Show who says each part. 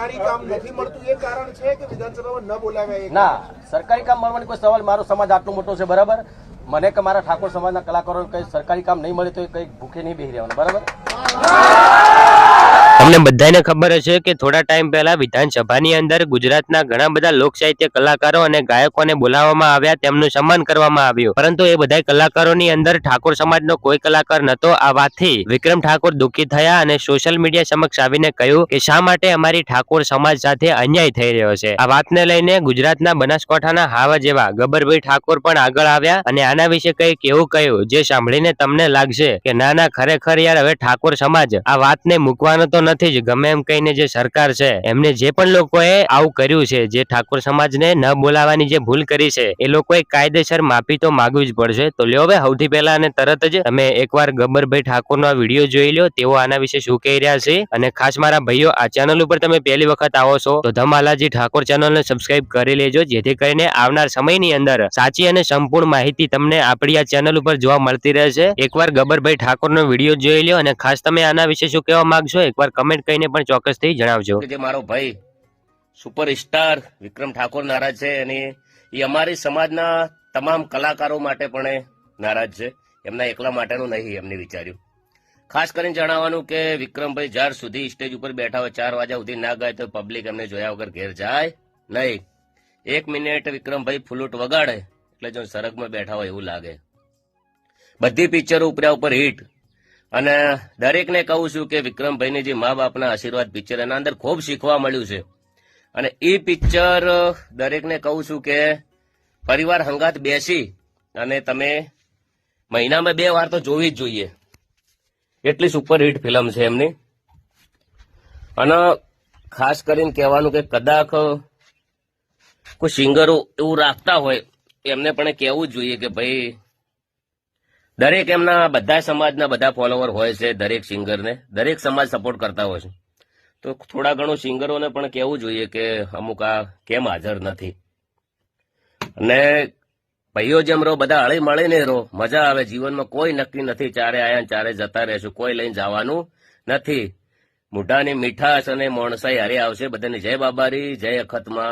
Speaker 1: મળતું, એ કારણ છે ન
Speaker 2: સરકારી કામ મળવાની કોઈ સવાલ, મારો સમાજ આટલો મોટો છે, બરાબર? મને કે મારા ઠાકોર સમાજના કલાકારો કઈ સરકારી કામ નહીં મળે તો કઈ ભૂખે નહીં બેહી રહેવાનું, બરાબર?
Speaker 3: તમને બધાને ખબર હશે કે થોડા ટાઈમ પહેલા વિધાનસભાની અંદર ગુજરાતના ઘણા બધા લોક સાહિત્ય કલાકારો અને ગાયકોને બોલાવવામાં આવ્યા, તેમનું સન્માન કરવામાં આવ્યું. પરંતુ એ બધા કલાકારોની અંદર ઠાકોર સમાજનો કોઈ કલાકાર નતો. આ વાતથી વિક્રમ ઠાકોર દુઃખી થયા અને સોશિયલ મીડિયા સમક્ષ આવીને કહ્યું કે શા માટે અમારી ઠાકોર સમાજ સાથે અન્યાય થઈ રહ્યો છે. આ વાતને લઈને ગુજરાતના બનાસકાંઠાના હાવા જેવા ગબરભાઈ ઠાકોર પણ આગળ આવ્યા અને આના વિશે કંઈક એવું કહ્યું જે સાંભળીને તમને લાગશે કે ના ના, ખરેખર યાર હવે ઠાકોર સમાજ આ વાતને મૂકવાનો તો નથી જ. ગમે એમ કહીને જે સરકાર છે, એમને જે પણ લોકોએ આવું કર્યું છે, જે ઠાકોર સમાજને ન બોલાવવાની જે ભૂલ કરી છે, એ લોકોએ કાયદેસર માફી તો માંગવી જ પડશે. તો લ્યો હવે, સૌથી પહેલા અને તરત જ તમે એકવાર ગબ્બરભાઈ ઠાકોરનો આ વીડિયો જોઈ લો તેઓ આના વિશે શું કહી રહ્યા છે? અને ખાસ મારા ભાઈઓ, આ ચેનલ ઉપર તમે પહેલી વખત આવો છો, તો ધમાલાજી ઠાકોર ચેનલને સબસ્ક્રાઇબ કરી લેજો, જેથી કરીને આવનાર સમયની અંદર સાચી અને સંપૂર્ણ માહિતી તમને આપણી આ ચેનલ ઉપર જોવા મળતી રહેશે. એકવાર ગબ્બરભાઈ ઠાકોરનો વીડિયો જોઈ લો અને ખાસ તમે આના વિશે શું કહેવા માંગશો એકવાર કમેન્ટ કરીને પણ ચોક્કસથી જણાવજો.
Speaker 4: જે મારો ભાઈ સુપરસ્ટાર વિક્રમ ઠાકોર નારાજ છે અને એ અમારી સમાજના તમામ કલાકારો માટે પણ નારાજ છે. એમના એકલા માટેનું નહીં એમને વિચાર્યું. ખાસ કરીને જણાવવાનું કે વિક્રમભાઈ જ્યાર સુધી સ્ટેજ ઉપર બેઠા હોય, ચાર વાગ્યા સુધી ના ગાય તો પબ્લિક એમને જોયા વગર ઘેર જાય નહીં. એક મિનિટ વિક્રમભાઈ ફ્લૂટ વગાડે, એટલે જો સરગમાં બેઠા હોય એવું લાગે. બધી પિક્ચરો ઉપર્યા ઉપર હિટ અને દરેકને કહું છું કે વિક્રમભાઈની જે મા બાપના આશીર્વાદ પિક્ચર એના અંદર ખૂબ શીખવા મળ્યું છે. અને એ પિક્ચર દરેકને કહું છું કે પરિવાર હંગાત બેસી અને તમે મહિનામાં બે વાર તો જોવી જ જોઈએ. એટલી સુપરહિટ ફિલ્મ છે એમની. અને ખાસ કરીને કહેવાનું કે કદાચ કોઈ સિંગરો એવું રાખતા હોય, એમને પણ કહેવું જ જોઈએ કે ભાઈ દરેક એમના બધા સમાજના બધા ફોલોવર હોય છે, દરેક સિંગરને દરેક સમાજ સપોર્ટ કરતા હોય છે. તો થોડા ઘણું સિંગરોને પણ કહેવું જોઈએ કે અમુક આ કેમ હાજર નથી. અને ભાઈઓ જેમ રહો, બધા હળી મળીને રહો, મજા આવે, જીવનમાં કોઈ નક્કી નથી ચારે આયા ચારે જતા રહેશું, કોઈ લઈને જવાનું નથી. મોઢાની મીઠાશ અને મોણસાઈ હારે આવશે, બધાની જય બાબારી, જય અખતમાં.